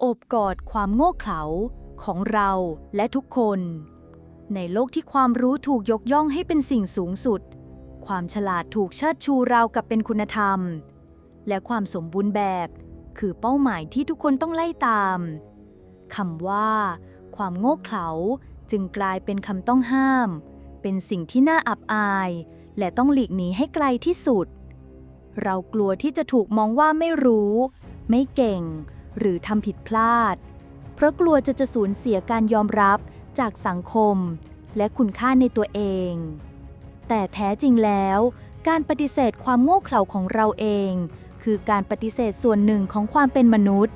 โอบกอดความโง่เขลาของเราและทุกคน ในโลกที่ความรู้ถูกยกย่องให้เป็นสิ่งสูงสุด ความฉลาดถูกเชิดชูราวกับเป็นคุณธรรม และความสมบูรณ์แบบ คือเป้าหมายที่ทุกคนต้องไล่ตามคำว่า ความโง่เขลาจึงกลายเป็นคำต้องห้าม เป็นสิ่งที่น่าอับอาย และต้องหลีกหนีให้ไกลที่สุด เรากลัวที่จะถูกมองว่าไม่รู้ ไม่เก่ง หรือทำผิดพลาด เพราะกลัวจะจะสูญเสียการยอมรับจากสังคม และคุณค่าในตัวเอง แต่แท้จริงแล้ว การปฏิเสธความโง่เขลาของเราเอง คือการปฏิเสธส่วนหนึ่งของความเป็นมนุษย์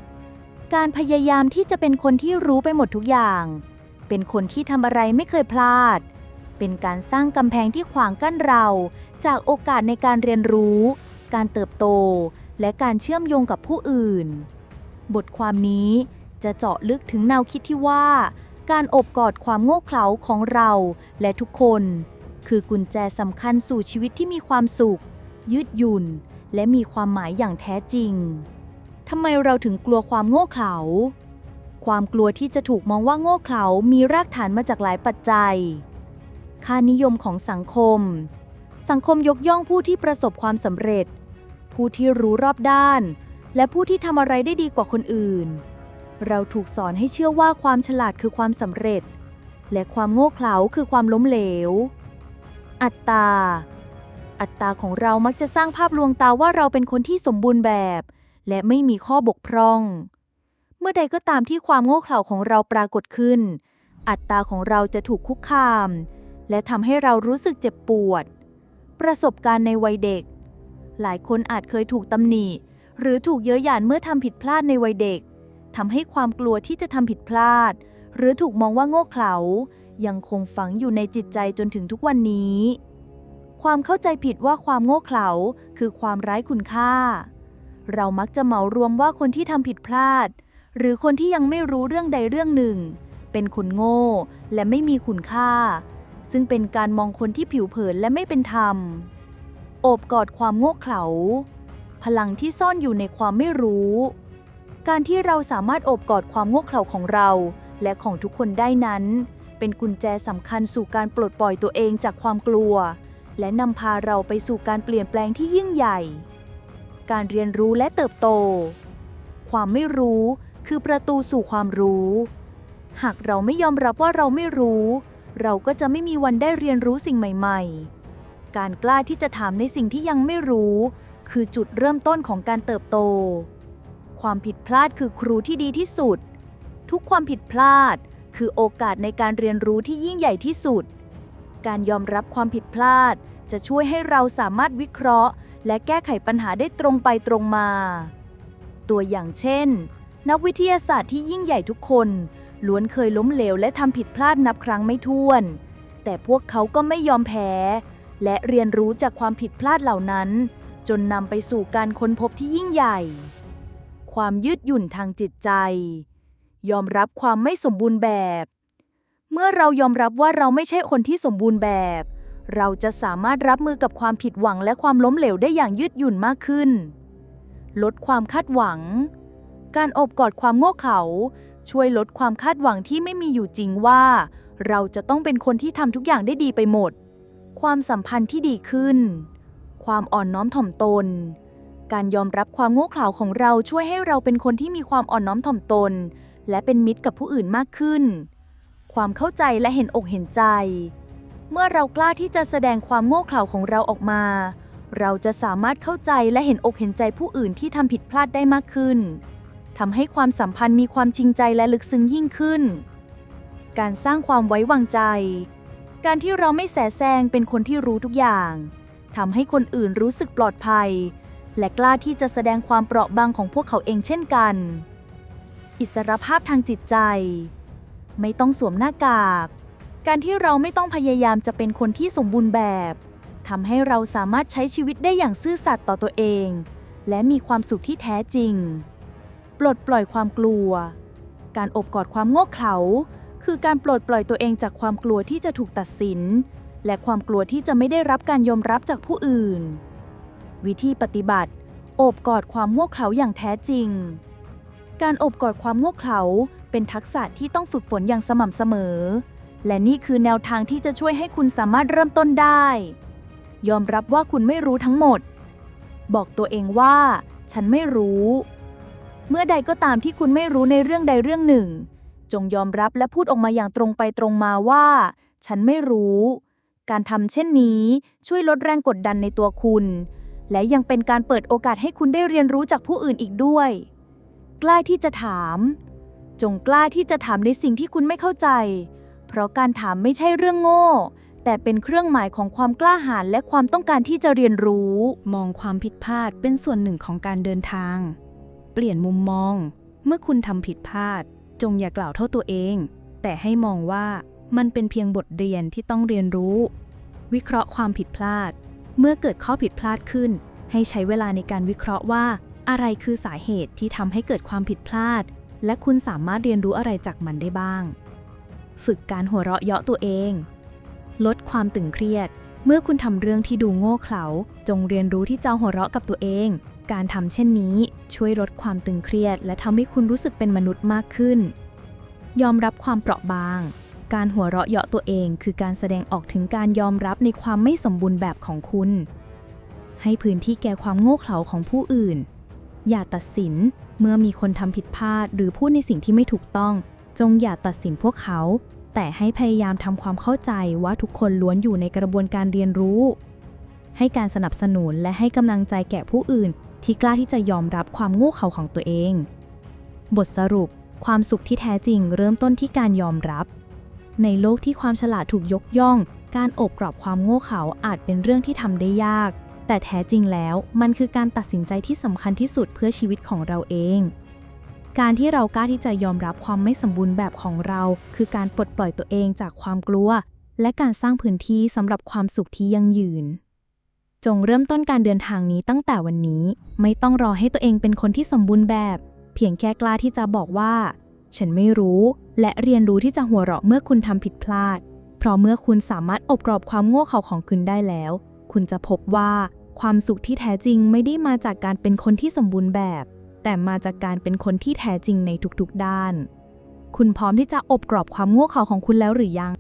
การพยายามที่จะเป็นคนที่รู้ไปหมดทุกอย่าง เป็นคนที่ทำอะไรไม่เคยพลาด เป็นการสร้างกำแพงที่ขวางกั้นเรา จากโอกาสในการเรียนรู้ การเติบโต และการเชื่อมโยงกับผู้อื่น บทความนี้จะเจาะลึกถึงแนวคิดที่ว่า การอบกอดความโง่เขลาของเราและทุกคน คือกุญแจสำคัญสู่ชีวิตที่มีความสุข ยืดหยุ่น และมีความหมายอย่างแท้จริงทำไมเราถึงกลัวความโง่เขลาความกลัวที่จะถูกมองว่าโง่เขลามีรากฐานมาจากหลายปัจจัย ค่านิยมของสังคม สังคมยกย่องผู้ที่ประสบความสำเร็จ ผู้ที่รู้รอบด้าน และผู้ที่ทำอะไรได้ดีกว่าคนอื่น เราถูกสอนให้เชื่อว่าความฉลาดคือความสำเร็จ และความโง่เขลาคือความล้มเหลว อัตตา อัตตาของเรามักจะสร้างภาพลวงตาว่าเราเป็นคนที่สมบูรณ์แบบ และไม่มีข้อบกพร่อง เมื่อใดก็ตามที่ความโง่เขลาของเราปรากฏขึ้น อัตตาของเราจะถูกคุกคาม และทำให้เรารู้สึกเจ็บปวด ประสบการณ์ในวัยเด็ก หลายคนอาจเคยถูกตำหนิ หรือถูกเย้ยหยันเมื่อทำผิดพลาดในวัยเด็กทำให้ความกลัวที่จะทำผิดพลาด หรือถูกมองว่าโง่เขลายังคงฝังอยู่ในจิตใจจนถึงทุกวันนี้ ความเข้าใจผิดว่าความโง่เขลาคือความไร้คุณค่า เรามักจะเหมารวมว่าคนที่ทำผิดพลาด หรือคนที่ยังไม่รู้เรื่องใดเรื่องหนึ่ง เป็นคนโง่และไม่มีคุณค่า ซึ่งเป็นการมองคนที่ผิวเผินและไม่เป็นธรรม โอบกอดความโง่เขลา พลังที่ซ่อนอยู่ในความไม่รู้ การที่เราสามารถโอบกอดความโง่เขลาของเรา และของทุกคนได้นั้น เป็นกุญแจสำคัญสู่การปลดปล่อยตัวเองจากความกลัว และนำพาเราไปสู่การเปลี่ยนแปลงที่ยิ่งใหญ่ การเรียนรู้และเติบโต ความไม่รู้คือประตูสู่ความรู้ หากเราไม่ยอมรับว่าเราไม่รู้ เราก็จะไม่มีวันได้เรียนรู้สิ่งใหม่ ๆ การกล้าที่จะถามในสิ่งที่ยังไม่รู้ คือจุดเริ่มต้นของการเติบโต ความผิดพลาดคือครูที่ดีที่สุด ทุกความผิดพลาด คือโอกาสในการเรียนรู้ที่ยิ่งใหญ่ที่สุด การยอมรับความผิดพลาด จะช่วยให้เราสามารถวิเคราะห์ และแก้ไขปัญหาได้ตรงไปตรงมา ตัวอย่างเช่น นักวิทยาศาสตร์ที่ยิ่งใหญ่ทุกคนล้วนเคยล้มเหลวและทำผิดพลาดนับครั้งไม่ถ้วน แต่พวกเขาก็ไม่ยอมแพ้ และเรียนรู้จากความผิดพลาดเหล่านั้น จนนำไปสู่การค้นพบที่ยิ่งใหญ่ ความยืดหยุ่นทางจิตใจ ยอมรับความไม่สมบูรณ์แบบ เมื่อเรายอมรับว่าเราไม่ใช่คนที่สมบูรณ์แบบ เราจะสามารถรับมือกับความผิดหวังและความล้มเหลวได้อย่างยืดหยุ่นมากขึ้น ลดความคาดหวัง การอบกอดความโง่เขลาช่วยลดความคาดหวังที่ไม่มีอยู่จริงว่า เราจะต้องเป็นคนที่ทำทุกอย่างได้ดีไปหมด ความสัมพันธ์ที่ดีขึ้น ความอ่อนน้อมถ่อมตน การยอมรับความโง่เขลาของเราช่วยให้เราเป็นคนที่มีความอ่อนน้อมถ่อมตน และเป็นมิตรกับผู้อื่นมากขึ้น ความเข้าใจและเห็นอกเห็นใจ เมื่อเรากล้าที่จะแสดงความโง่เขลาของเราออกมา เราจะสามารถเข้าใจและเห็นอกเห็นใจผู้อื่นที่ทำผิดพลาดได้มากขึ้นทำให้ความสัมพันธ์มีความจริงใจและลึกซึ้งยิ่งขึ้น การสร้างความไว้วางใจ การที่เราไม่แสแสร้งเป็นคนที่รู้ทุกอย่าง ทำให้คนอื่นรู้สึกปลอดภัย และกล้าที่จะแสดงความเปราะบางของพวกเขาเองเช่นกัน อิสรภาพทางจิตใจ ไม่ต้องสวมหน้ากาก การที่เราไม่ต้องพยายามจะเป็นคนที่สมบูรณ์แบบทำให้เราสามารถใช้ชีวิตได้อย่างซื่อสัตย์ต่อตัวเอง และมีความสุขที่แท้จริง ปลดปล่อยความกลัว การอบกอดความโง่เขลาคือการปลดปล่อยตัวเองจากความกลัวที่จะถูกตัดสิน และความกลัวที่จะไม่ได้รับการยอมรับจากผู้อื่น วิธีปฏิบัติ โอบกอดความโง่เขลาอย่างแท้จริง การโอบกอดความโง่เขลาเป็นทักษะที่ต้องฝึกฝนอย่างสม่ำเสมอ และนี่คือแนวทางที่จะช่วยให้คุณสามารถเริ่มต้นได้ ยอมรับว่าคุณไม่รู้ทั้งหมด บอกตัวเองว่า ฉันไม่รู้ เมื่อใดก็ตามที่คุณไม่รู้ในเรื่องใดเรื่องหนึ่ง จงยอมรับและพูดออกมาอย่างตรงไปตรงมาว่า ฉันไม่รู้ การทำเช่นนี้ช่วยลดแรงกดดันในตัวคุณ และยังเป็นการเปิดโอกาสให้คุณได้เรียนรู้จากผู้อื่นอีกด้วย กล้าที่จะถาม จงกล้าที่จะถามในสิ่งที่คุณไม่เข้าใจ เพราะการถามไม่ใช่เรื่องโง่ แต่เป็นเครื่องหมายของความกล้าหาญและความต้องการที่จะเรียนรู้ มองความผิดพลาดเป็นส่วนหนึ่งของการเดินทาง เปลี่ยนมุมมอง เมื่อคุณทำผิดพลาด จงอย่ากล่าวโทษตัวเอง แต่ให้มองว่า มันเป็นเพียงบทเรียนที่ต้องเรียนรู้ วิเคราะห์ความผิดพลาด เมื่อเกิดข้อผิดพลาดขึ้น ให้ใช้เวลาในการวิเคราะห์ว่า อะไรคือสาเหตุที่ทำให้เกิดความผิดพลาด และคุณสามารถเรียนรู้อะไรจากมันได้บ้าง ฝึกการหัวเราะเยาะตัวเอง ลดความตึงเครียด เมื่อคุณทำเรื่องที่ดูโง่เขลา จงเรียนรู้ที่จะหัวเราะกับตัวเอง การทำเช่นนี้ ช่วยลดความตึงเครียด และทำให้คุณรู้สึกเป็นมนุษย์มากขึ้น ยอมรับความเปราะบาง การหัวเราะเยาะตัวเองคือการแสดงออกถึงการยอมรับในความไม่สมบูรณ์แบบของคุณ ให้พื้นที่แก่ความโง่เขลาของผู้อื่น อย่าตัดสินเมื่อมีคนทำผิดพลาดหรือพูดในสิ่งที่ไม่ถูกต้อง จงอย่าตัดสินพวกเขา แต่ให้พยายามทำความเข้าใจว่าทุกคนล้วนอยู่ในกระบวนการเรียนรู้ ให้การสนับสนุนและให้กำลังใจแก่ผู้อื่น ที่กล้าที่จะยอมรับความโง่เขลาของตัวเอง บทสรุปความสุขที่แท้จริงเริ่มต้นที่การยอมรับ ในโลกที่ความฉลาดถูกยกย่อง การโอบกรอบความโง่เขลาอาจเป็นเรื่องที่ทำได้ยาก แต่แท้จริงแล้วมันคือการตัดสินใจที่สำคัญที่สุดเพื่อชีวิตของเราเอง การที่เรากล้าที่จะยอมรับความไม่สมบูรณ์แบบของเรา คือการปลดปล่อยตัวเองจากความกลัว และการสร้างพื้นที่สำหรับความสุขที่ยั่งยืนจงเริ่มต้นการเดินทางนี้ตั้งแต่วันนี้ ไม่ต้องรอให้ตัวเองเป็นคนที่สมบูรณ์แบบ เพียงแค่กล้าที่จะบอกว่า ฉันไม่รู้ และเรียนรู้ที่จะหัวเราะเมื่อคุณทำผิดพลาด เพราะเมื่อคุณสามารถอบกรอบความโง่เขลาของคุณได้แล้ว คุณจะพบว่าความสุขที่แท้จริงไม่ได้มาจากการเป็นคนที่สมบูรณ์แบบ แต่มาจากการเป็นคนที่แท้จริงในทุกๆด้าน คุณพร้อมที่จะอบกรอบความโง่เขลาของคุณแล้วหรือยัง